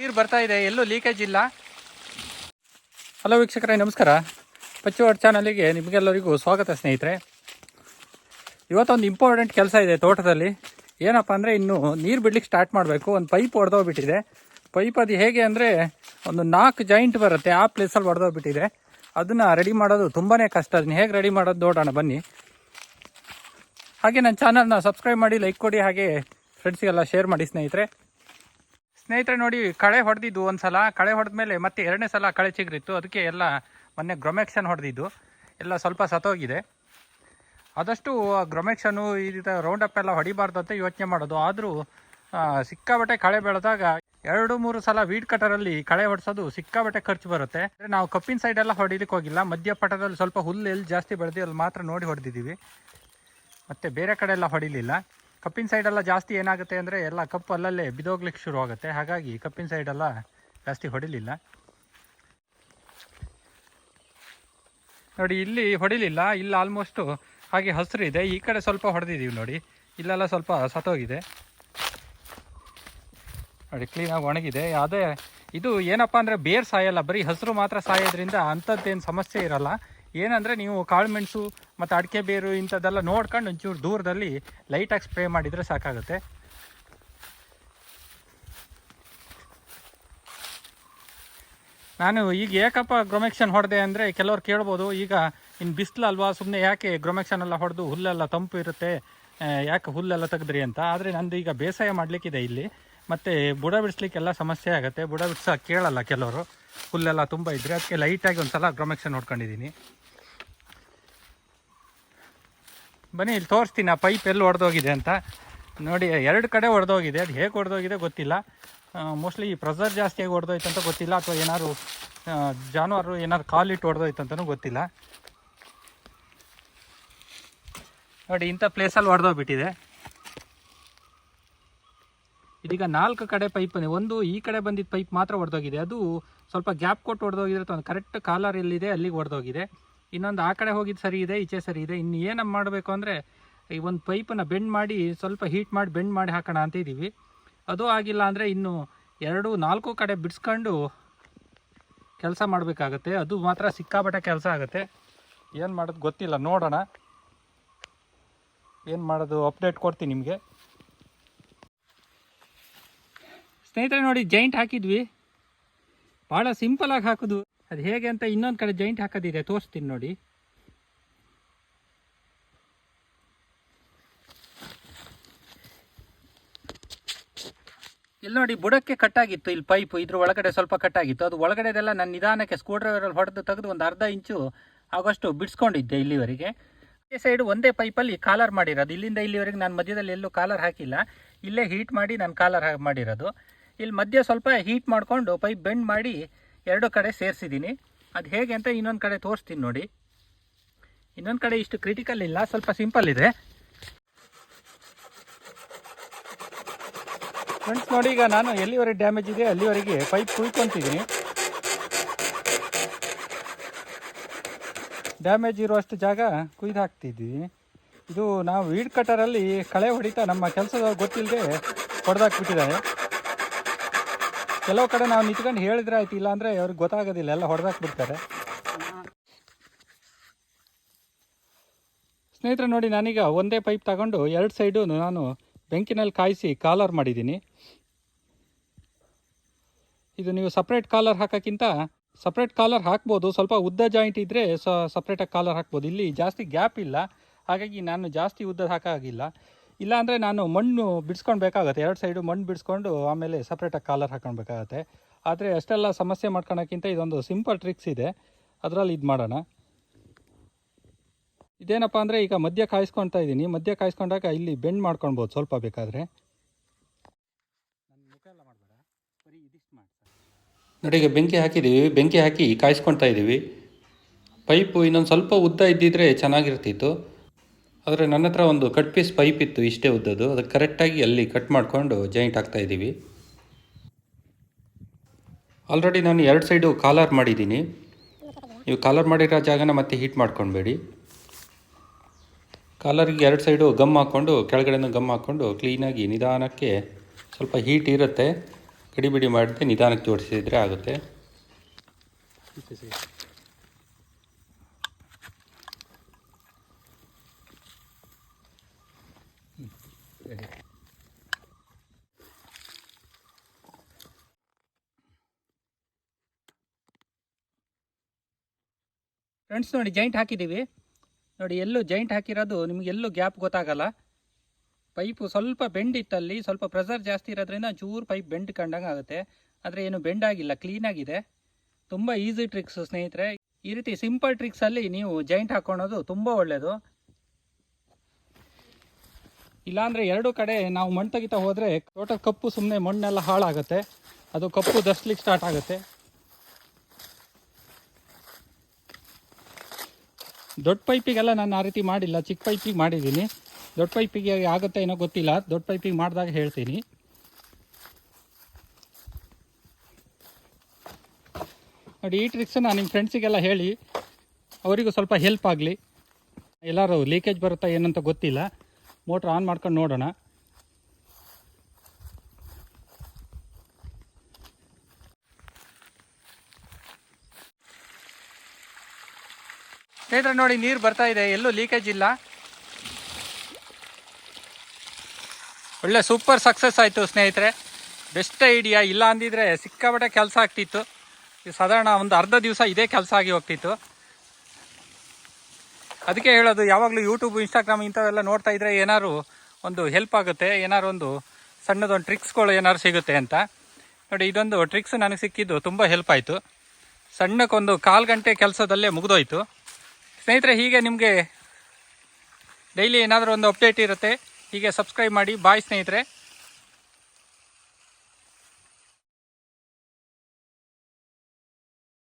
ನೀರು ಬರ್ತಾ ಇದೆ. ಎಲ್ಲೂ ಲೀಕೇಜ್ ಇಲ್ಲ. ಹಲೋ ವೀಕ್ಷಕರೇ, ನಮಸ್ಕಾರ. ಪಚ್ಚುವಾಡ್ ಚಾನಲಿಗೆ ನಿಮಗೆಲ್ಲರಿಗೂ ಸ್ವಾಗತ ಸ್ನೇಹಿತರೆ. ಇವತ್ತೊಂದು ಇಂಪಾರ್ಟೆಂಟ್ ಕೆಲಸ ಇದೆ ತೋಟದಲ್ಲಿ. ಏನಪ್ಪ ಅಂದರೆ ಇನ್ನು ನೀರು ಬಿಡ್ಲಿಕ್ಕೆ ಸ್ಟಾರ್ಟ್ ಮಾಡಬೇಕು. ಒಂದು ಪೈಪ್ ಹೊಡೆದೋಗ್ಬಿಟ್ಟಿದೆ ಪೈಪ್ ಅದು ಹೇಗೆ ಅಂದರೆ ಒಂದು ನಾಲ್ಕು ಜಾಯಿಂಟ್ ಬರುತ್ತೆ. ಆ ಪ್ಲೇಸಲ್ಲಿ ಹೊಡೆದೋಗ್ಬಿಟ್ಟಿದೆ ಅದನ್ನು ರೆಡಿ ಮಾಡೋದು ತುಂಬಾ ಕಷ್ಟ. ಅದನ್ನ ಹೇಗೆ ರೆಡಿ ಮಾಡೋದು ನೋಡೋಣ, ಬನ್ನಿ. ಹಾಗೆ ನನ್ನ ಚಾನಲ್ನ ಸಬ್ಸ್ಕ್ರೈಬ್ ಮಾಡಿ ಲೈಕ್ ಕೊಡಿ. ಹಾಗೆ ಫ್ರೆಂಡ್ಸಿಗೆಲ್ಲ ಶೇರ್ ಮಾಡಿ ಸ್ನೇಹಿತರೆ. ಸ್ನೇಹಿತರೆ ನೋಡಿ, ಕಳೆ ಹೊಡೆದಿದ್ದು ಒಂದು ಸಲ ಕಳೆ ಹೊಡೆದ್ಮೇಲೆ ಮತ್ತೆ ಎರಡನೇ ಸಲ ಕಳೆ ಚಿಗ್ರಿತ್ತು. ಅದಕ್ಕೆ ಎಲ್ಲ ಮೊನ್ನೆ ಗ್ರೊಮೆಕ್ಷನ್ ಹೊಡೆದಿದ್ದು. ಎಲ್ಲ ಸ್ವಲ್ಪ ಸತ್ತೋಗಿದೆ. ಆದಷ್ಟು ಗ್ರೊಮೆಕ್ಷನು ಈ ರೀತಿ ರೌಂಡಪ್ ಎಲ್ಲ ಹೊಡಿಬಾರ್ದು ಅಂತ ಯೋಚನೆ ಮಾಡೋದು. ಆದರೂ ಸಿಕ್ಕಾಬಟ್ಟೆ ಕಳೆ ಬೆಳೆದಾಗ ಎರಡು ಮೂರು ಸಲ ವೀಡ್ ಕಟರಲ್ಲಿ ಕಳೆ ಹೊಡೆಸೋದು ಸಿಕ್ಕಾಬಟ್ಟೆ ಖರ್ಚು ಬರುತ್ತೆ. ನಾವು ಕಪ್ಪಿನ ಸೈಡ್ ಎಲ್ಲ ಹೊಡಿಲಿಕ್ಕೆ ಹೋಗಿಲ್ಲ. ಮಧ್ಯ ಪಟದಲ್ಲಿ ಸ್ವಲ್ಪ ಹುಲ್ಲು ಎಲ್ಲಿ ಜಾಸ್ತಿ ಬೆಳೆದಿ ಅಲ್ಲಿ ಮಾತ್ರ ನೋಡಿ ಹೊಡೆದಿದ್ದೀವಿ. ಮತ್ತು ಬೇರೆ ಕಡೆ ಎಲ್ಲ ಹೊಡಿಲಿಲ್ಲ. ಕಪ್ಪಿನ ಸೈಡೆಲ್ಲ ಜಾಸ್ತಿ ಏನಾಗುತ್ತೆ ಅಂದರೆ ಎಲ್ಲ ಕಪ್ಪು ಅಲ್ಲಲ್ಲೇ ಬಿದೋಗ್ಲಿಕ್ಕೆ ಶುರು ಆಗುತ್ತೆ. ಹಾಗಾಗಿ ಕಪ್ಪಿನ ಸೈಡೆಲ್ಲ ಜಾಸ್ತಿ ಹೊಡಿಲಿಲ್ಲ. ನೋಡಿ, ಇಲ್ಲಿ ಹೊಡಿಲಿಲ್ಲ, ಇಲ್ಲಿ ಆಲ್ಮೋಸ್ಟು ಹಾಗೆ ಹಸಿರು ಇದೆ. ಈ ಕಡೆ ಸ್ವಲ್ಪ ಹೊಡೆದಿದ್ದೀವಿ ನೋಡಿ. ಇಲ್ಲೆಲ್ಲ ಸ್ವಲ್ಪ ಸತ್ತೋಗಿದೆ. ನೋಡಿ ಕ್ಲೀನಾಗಿ ಒಣಗಿದೆ. ಅದೇ, ಇದು ಏನಪ್ಪ ಅಂದರೆ ಬೇರ್ ಸಾಯಲ್ಲ, ಬರೀ ಹಸಿರು ಮಾತ್ರ ಸಾಯೋದ್ರಿಂದ ಅಂಥದ್ದೇನು ಸಮಸ್ಯೆ ಇರಲ್ಲ. ಏನಂದರೆ ನೀವು ಕಾಳುಮೆಣಸು ಮತ್ತು ಅಡಿಕೆ ಬೇರು ಇಂಥದ್ದೆಲ್ಲ ನೋಡ್ಕೊಂಡು ಒಂಚೂರು ದೂರದಲ್ಲಿ ಲೈಟಾಗಿ ಸ್ಪ್ರೇ ಮಾಡಿದರೆ ಸಾಕಾಗುತ್ತೆ. ನಾನು ಈಗ ಏಕಪ್ಪ ಗ್ರೊಮೆಕ್ಷನ್ ಹೊಡೆದೆ ಅಂದರೆ ಕೆಲವ್ರು ಕೇಳ್ಬೋದು, ಈಗ ಇನ್ನು ಬಿಸಿಲು ಅಲ್ವಾ ಸುಮ್ಮನೆ ಯಾಕೆ ಗ್ರೊಮೆಕ್ಷನ್ ಎಲ್ಲ ಹೊಡೆದು ಹುಲ್ಲೆಲ್ಲ ತಂಪು ಇರುತ್ತೆ ಯಾಕೆ ಹುಲ್ಲೆಲ್ಲ ತೆಗೆದ್ರಿ ಅಂತ. ಆದರೆ ನಂದು ಈಗ ಬೇಸಾಯ ಮಾಡಲಿಕ್ಕಿದೆ ಇಲ್ಲಿ. ಮತ್ತು ಬುಡ ಬಿಡಿಸ್ಲಿಕ್ಕೆಲ್ಲ ಸಮಸ್ಯೆ ಆಗುತ್ತೆ. ಬುಡ ಬಿಡಿಸ ಕೇಳಲ್ಲ ಕೆಲವರು. ಹುಲ್ಲೆಲ್ಲ ತುಂಬ ಇದ್ದರೆ ಅದಕ್ಕೆ ಲೈಟಾಗಿ ಒಂದು ಸಲ ಗ್ರೊಮೆಕ್ಷನ್ ಹೊಡ್ಕೊಂಡಿದ್ದೀನಿ ಬನ್ನಿ, ಇಲ್ಲಿ ತೋರಿಸ್ತೀನಿ, ಆ ಪೈಪ್ ಎಲ್ಲಿ ಒಡೆದೋಗಿದೆ ಅಂತ. ನೋಡಿ, ಎರಡು ಕಡೆ ಹೊಡೆದೋಗಿದೆ ಅದು ಹೇಗೆ ಹೊಡೆದೋಗಿದೆ ಗೊತ್ತಿಲ್ಲ. ಮೋಸ್ಟ್ಲಿ ಈ ಪ್ರೆಸರ್ ಜಾಸ್ತಿಯಾಗಿ ಹೊಡೆದೋಯ್ತು ಅಂತ ಗೊತ್ತಿಲ್ಲ, ಅಥವಾ ಏನಾದ್ರು ಜಾನುವಾರು ಏನಾದ್ರು ಕಾಲಿಟ್ಟು ಹೊಡೆದೋಯ್ತು ಅಂತಲೂ ಗೊತ್ತಿಲ್ಲ. ನೋಡಿ, ಇಂಥ ಪ್ಲೇಸಲ್ಲಿ ಹೊಡೆದೋಗ್ಬಿಟ್ಟಿದೆ ಇದೀಗ ನಾಲ್ಕು ಕಡೆ ಪೈಪ್ ಒಂದು ಈ ಕಡೆ ಬಂದಿದ್ದ ಪೈಪ್ ಮಾತ್ರ ಹೊಡೆದೋಗಿದೆ ಅದು ಸ್ವಲ್ಪ ಗ್ಯಾಪ್ ಕೊಟ್ಟು ಹೊಡೆದೋಗಿದ್ರೆ ಒಂದು ಕರೆಕ್ಟ್ ಕಾಲರ್ ಎಲ್ಲಿದೆ, ಅಲ್ಲಿಗೆ ಹೊಡೆದೋಗಿದೆ ಇನ್ನೊಂದು ಆ ಕಡೆ ಹೋಗಿದ್ದು ಸರಿ ಇದೆ, ಈಚೆ ಸರಿ ಇದೆ. ಇನ್ನು ಏನಮ್ಮ ಮಾಡಬೇಕು ಅಂದರೆ, ಈ ಒಂದು ಪೈಪನ್ನು ಬೆಂಡ್ ಮಾಡಿ, ಸ್ವಲ್ಪ ಹೀಟ್ ಮಾಡಿ ಬೆಂಡ್ ಮಾಡಿ ಹಾಕೋಣ ಅಂತ ಇದ್ದೀವಿ ಅದು ಆಗಿಲ್ಲ ಅಂದರೆ ಇನ್ನು ಎರಡು, ನಾಲ್ಕು ಕಡೆ ಬಿಡಿಸ್ಕೊಂಡು ಕೆಲಸ ಮಾಡಬೇಕಾಗತ್ತೆ. ಅದು ಮಾತ್ರ ಸಿಕ್ಕಾಪಟ್ಟೆ ಕೆಲಸ ಆಗುತ್ತೆ. ಏನು ಮಾಡೋದು ಗೊತ್ತಿಲ್ಲ, ನೋಡೋಣ. ಏನು ಮಾಡೋದು ಅಪ್ಡೇಟ್ ಕೊಡ್ತೀನಿ ನಿಮಗೆ. ಸ್ನೇಹಿತರೆ ನೋಡಿ ಜೈಂಟ್ ಹಾಕಿದ್ವಿ. ಭಾಳ ಸಿಂಪಲಾಗಿ ಹಾಕೋದು. ಅದು ಹೇಗೆ ಅಂತ ಇನ್ನೊಂದು ಕಡೆ ಜಾಯಿಂಟ್ ಹಾಕೋದಿದೆ ತೋರಿಸ್ತೀನಿ ನೋಡಿ. ಇಲ್ಲಿ ನೋಡಿ ಬುಡಕ್ಕೆ ಕಟ್ಟಾಗಿತ್ತು, ಇಲ್ಲಿ ಪೈಪ್ ಇದ್ರ ಒಳಗಡೆ ಸ್ವಲ್ಪ ಕಟ್ಟಾಗಿತ್ತು. ಅದು ಒಳಗಡೆದೆಲ್ಲ ನನ್ನ ನಿಧಾನಕ್ಕೆ ಸ್ಕ್ರೂ ಡ್ರೈವರಲ್ಲಿ ಹೊಡೆದು ತೆಗೆದು ಒಂದು ಅರ್ಧ ಇಂಚು ಆಗೋಷ್ಟು ಬಿಡಿಸ್ಕೊಂಡಿದ್ದೆ ಇಲ್ಲಿವರೆಗೆ. ಈ ಸೈಡ್ ಒಂದೇ ಪೈಪಲ್ಲಿ ಕಾಲರ್ ಮಾಡಿರೋದು. ಇಲ್ಲಿಂದ ಇಲ್ಲಿವರೆಗೆ ನಾನು ಮಧ್ಯದಲ್ಲಿ ಎಲ್ಲೂ ಕಾಲರ್ ಹಾಕಿಲ್ಲ. ಇಲ್ಲೇ ಹೀಟ್ ಮಾಡಿ ನಾನು ಕಾಲರ್ ಮಾಡಿರೋದು. ಇಲ್ಲಿ ಮಧ್ಯ ಸ್ವಲ್ಪ ಹೀಟ್ ಮಾಡಿಕೊಂಡು ಪೈಪ್ ಬೆಂಡ್ ಮಾಡಿ ಎರಡು ಕಡೆ ಸೇರಿಸಿದ್ದೀನಿ. ಅದು ಹೇಗೆ ಅಂತ ಇನ್ನೊಂದು ಕಡೆ ತೋರಿಸ್ತೀನಿ ನೋಡಿ. ಇನ್ನೊಂದು ಕಡೆ ಇಷ್ಟು ಕ್ರಿಟಿಕಲ್ ಇಲ್ಲ, ಸ್ವಲ್ಪ ಸಿಂಪಲ್ ಇದೆ. ಫ್ರೆಂಡ್ಸ್ ನೋಡಿ, ಈಗ ನಾನು ಎಲ್ಲಿವರೆಗೆ ಡ್ಯಾಮೇಜ್ ಇದೆ, ಅಲ್ಲಿವರೆಗೆ ಪೈಪ್ ಕುಯ್ಕೊತಿದ್ದೀನಿ. ಡ್ಯಾಮೇಜ್ ಇರುವಷ್ಟು ಜಾಗ ಕುಯ್ದು ಹಾಕ್ತಿದ್ವಿ ಇದು ನಾವು ವೀಡ್ ಕಟರಲ್ಲಿ ಕಳೆ ಹೊಡಿತಾ ನಮ್ಮ ಕೆಲಸದವ್ರು ಗೊತ್ತಿಲ್ಲದೆ ಹೊಡೆದಾಕ್ಬಿಟ್ಟಿದ್ದಾರೆ. ಕೆಲವು ಕಡೆ ನಾವು ನಿಂತ್ಕೊಂಡು ಹೇಳಿದ್ರೆ ಆಯ್ತು ಇಲ್ಲ ಅಂದರೆ ಅವ್ರಿಗೆ ಗೊತ್ತಾಗೋದಿಲ್ಲ, ಎಲ್ಲ ಹೊಡೆದಾಕ್ಬಿಡ್ತಾರೆ ಸ್ನೇಹಿತರೆ ನೋಡಿ, ನಾನೀಗ ಒಂದೇ ಪೈಪ್ ತಗೊಂಡು ಎರಡು ಸೈಡು ನಾನು ಬೆಂಕಿನಲ್ಲಿ ಕಾಯಿಸಿ ಕಾಲರ್ ಮಾಡಿದ್ದೀನಿ. ಇದು ನೀವು ಸಪ್ರೇಟ್ ಕಾಲರ್ ಹಾಕೋಕ್ಕಿಂತ ಸಪ್ರೇಟ್ ಕಾಲರ್ ಹಾಕ್ಬೋದು. ಸ್ವಲ್ಪ ಉದ್ದ ಜಾಯಿಂಟ್ ಇದ್ದರೆ ಸಪ್ರೇಟಾಗಿ ಕಾಲರ್ ಹಾಕ್ಬೋದು. ಇಲ್ಲಿ ಜಾಸ್ತಿ ಗ್ಯಾಪ್ ಇಲ್ಲ. ಹಾಗಾಗಿ ನಾನು ಜಾಸ್ತಿ ಉದ್ದ ಹಾಕೋಗಿಲ್ಲ ಇಲ್ಲ ಅಂದರೆ ನಾನು ಮಣ್ಣು ಬಿಡಿಸ್ಕೊಂಡು ಬೇಕಾಗುತ್ತೆ ಎರಡು ಸೈಡು ಮಣ್ಣು ಬಿಡಿಸ್ಕೊಂಡು ಆಮೇಲೆ ಸಪ್ರೇಟಾಗಿ ಕಾಲರ್ ಹಾಕೊಳ್ಬೇಕಾಗತ್ತೆ ಆದರೆ ಅಷ್ಟೆಲ್ಲ ಸಮಸ್ಯೆ ಮಾಡ್ಕೊಳಕ್ಕಿಂತ ಇದೊಂದು ಸಿಂಪಲ್ ಟ್ರಿಕ್ಸ್ ಇದೆ. ಅದರಲ್ಲಿ ಇದು ಮಾಡೋಣ. ಇದೇನಪ್ಪ ಅಂದರೆ ಈಗ ಮಧ್ಯ ಕಾಯಿಸ್ಕೊಳ್ತಾ ಇದ್ದೀನಿ. ಮಧ್ಯ ಕಾಯಿಸ್ಕೊಂಡಾಗ ಇಲ್ಲಿ ಬೆಂಡ್ ಮಾಡ್ಕೊಳ್ಬೋದು ಸ್ವಲ್ಪ ಬೇಕಾದರೆ. ನೋಡಿ, ಈಗ ಬೆಂಕಿ ಹಾಕಿದ್ದೀವಿ ಬೆಂಕಿ ಹಾಕಿ ಕಾಯಿಸ್ಕೊಳ್ತಾ ಇದ್ದೀವಿ. ಪೈಪು ಇನ್ನೊಂದು ಸ್ವಲ್ಪ ಉದ್ದ ಇದ್ದಿದ್ರೆ ಚೆನ್ನಾಗಿರ್ತಿತ್ತು. ಆದರೆ ನನ್ನ ಹತ್ರ ಒಂದು ಕಟ್ ಪೀಸ್ ಪೈಪ್ ಇತ್ತು, ಇಷ್ಟೇ ಉದ್ದದ್ದು. ಅದು ಕರೆಕ್ಟಾಗಿ ಅಲ್ಲಿ ಕಟ್ ಮಾಡಿಕೊಂಡು ಜಾಯಿಂಟ್ ಆಗ್ತಾ ಇದ್ದೀವಿ. ಆಲ್ರೆಡಿ ನಾನು ಎರಡು ಸೈಡು ಕಾಲರ್ ಮಾಡಿದ್ದೀನಿ. ನೀವು ಕಾಲರ್ ಮಾಡಿರೋ ಜಾಗನ ಮತ್ತೆ ಹೀಟ್ ಮಾಡ್ಕೊಳ್ಬೇಡಿ. ಕಾಲರಿಗೆ ಎರಡು ಸೈಡು ಗಮ್ ಹಾಕ್ಕೊಂಡು ಕೆಳಗಡೆನೂ ಗಮ್ ಹಾಕ್ಕೊಂಡು ಕ್ಲೀನಾಗಿ ನಿಧಾನಕ್ಕೆ ಸ್ವಲ್ಪ ಹೀಟ್ ಇರುತ್ತೆ. ಕಡಿಬಿಡಿ ಮಾಡದೆ ನಿಧಾನಕ್ಕೆ ಜೋಡಿಸಿದ್ರೆ ಆಗುತ್ತೆ. ಫ್ರೆಂಡ್ಸ್ ನೋಡಿ ಜಾಯಿಂಟ್ ಹಾಕಿದ್ದೀವಿ ನೋಡಿ, ಎಲ್ಲೂ ಜಾಯಿಂಟ್ ಹಾಕಿರೋದು ನಿಮ್ಗೆ ಎಲ್ಲೂ ಗ್ಯಾಪ್ ಗೊತ್ತಾಗಲ್ಲ. ಪೈಪು ಸ್ವಲ್ಪ ಬೆಂಡ್ ಇತ್ತಲ್ಲಿ, ಸ್ವಲ್ಪ ಪ್ರೆಸರ್ ಜಾಸ್ತಿ ಇರೋದ್ರಿಂದ ಚೂರು ಪೈಪ್ ಬೆಂಡ್ ಕಂಡಂಗೆ ಆಗುತ್ತೆ. ಆದರೆ ಏನು ಬೆಂಡ್ ಆಗಿಲ್ಲ ಕ್ಲೀನಾಗಿದೆ ತುಂಬ ಈಸಿ ಟ್ರಿಕ್ಸ್ ಸ್ನೇಹಿತರೆ. ಈ ರೀತಿ ಸಿಂಪಲ್ ಟ್ರಿಕ್ಸಲ್ಲಿ ನೀವು ಜಾಯಿಂಟ್ ಹಾಕೊಳೋದು ತುಂಬ ಒಳ್ಳೆಯದು ಇಲ್ಲಾಂದರೆ ಎರಡು ಕಡೆ ನಾವು ಮಣ್ಣು ತೆಗಿತಾ ಹೋದರೆ ತೋಟದ ಕಪ್ಪು ಸುಮ್ಮನೆ ಮಣ್ಣೆಲ್ಲ ಹಾಳಾಗುತ್ತೆ. ಅದು ಕಪ್ಪು ದಸ್ಲಿಕ್ಕೆ ಸ್ಟಾರ್ಟ್ ಆಗುತ್ತೆ. ದೊಡ್ಡ ಪೈಪಿಗೆಲ್ಲ ನಾನು ಆ ರೀತಿ ಮಾಡಿಲ್ಲ, ಚಿಕ್ಕ ಪೈಪಿಗೆ ಮಾಡಿದ್ದೀನಿ. ದೊಡ್ಡ ಪೈಪಿಗೆ ಆಗುತ್ತೆ ಏನೋ ಗೊತ್ತಿಲ್ಲ, ದೊಡ್ಡ ಪೈಪಿಗೆ ಮಾಡಿದಾಗ ಹೇಳ್ತೀನಿ. ನೋಡಿ, ಈ ಟ್ರಿಕ್ಸನ್ನ ನಿಮ್ಮ ಫ್ರೆಂಡ್ಸಿಗೆಲ್ಲ ಹೇಳಿ, ಅವರಿಗೂ ಸ್ವಲ್ಪ ಹೆಲ್ಪ್ ಆಗಲಿ. ಎಲ್ಲರೂ ಲೀಕೇಜ್ ಬರುತ್ತಾ ಏನಂತ ಗೊತ್ತಿಲ್ಲ. ಮೋಟ್ರ್ ಆನ್ ಮಾಡ್ಕೊಂಡು ನೋಡೋಣ. ಸ್ನೇಹಿತರೆ ನೋಡಿ ನೀರು ಬರ್ತಾ ಇದೆ. ಎಲ್ಲೂ ಲೀಕೇಜ್ ಇಲ್ಲ. ಒಳ್ಳೆ ಸೂಪರ್ ಸಕ್ಸಸ್ ಆಯಿತು ಸ್ನೇಹಿತರೆ. ಬೆಸ್ಟ್ ಐಡಿಯಾ ಇಲ್ಲ ಅಂದಿದ್ರೆ ಸಿಕ್ಕಾಪಟ್ಟೆ ಕೆಲಸ ಆಗ್ತಿತ್ತು. ಸಾಧಾರಣ ಒಂದು ಅರ್ಧ ದಿವಸ ಇದೇ ಕೆಲಸ ಆಗಿ ಹೋಗ್ತಿತ್ತು. ಅದಕ್ಕೆ ಹೇಳೋದು, ಯಾವಾಗಲೂ ಯೂಟ್ಯೂಬ್ ಇನ್ಸ್ಟಾಗ್ರಾಮ್ ಇಂಥವೆಲ್ಲ ನೋಡ್ತಾ ಇದ್ರೆ ಏನಾದ್ರು ಒಂದು ಹೆಲ್ಪ್ ಆಗುತ್ತೆ, ಏನಾದ್ರು ಒಂದು ಸಣ್ಣದೊಂದು ಟ್ರಿಕ್ಸ್ಗಳು ಏನಾದ್ರು ಸಿಗುತ್ತೆ ಅಂತ. ನೋಡಿ, ಇದೊಂದು ಟ್ರಿಕ್ಸ್ ನನಗೆ ಸಿಕ್ಕಿದ್ದು ತುಂಬ ಹೆಲ್ಪ್ ಆಯಿತು. ಸಣ್ಣಕ್ಕೊಂದು ಕಾಲು ಗಂಟೆ ಕೆಲಸದಲ್ಲೇ ಮುಗಿದೋಯ್ತು. ಸ್ನೇಹಿತರೆ ಹೀಗೆ ನಿಮಗೆ ಡೈಲಿ ಏನಾದರೂ ಒಂದು ಅಪ್ಡೇಟ್ ಇರುತ್ತೆ ಹೀಗೆ ಸಬ್ಸ್ಕ್ರೈಬ್ ಮಾಡಿ. ಬಾಯ್ ಸ್ನೇಹಿತರೆ.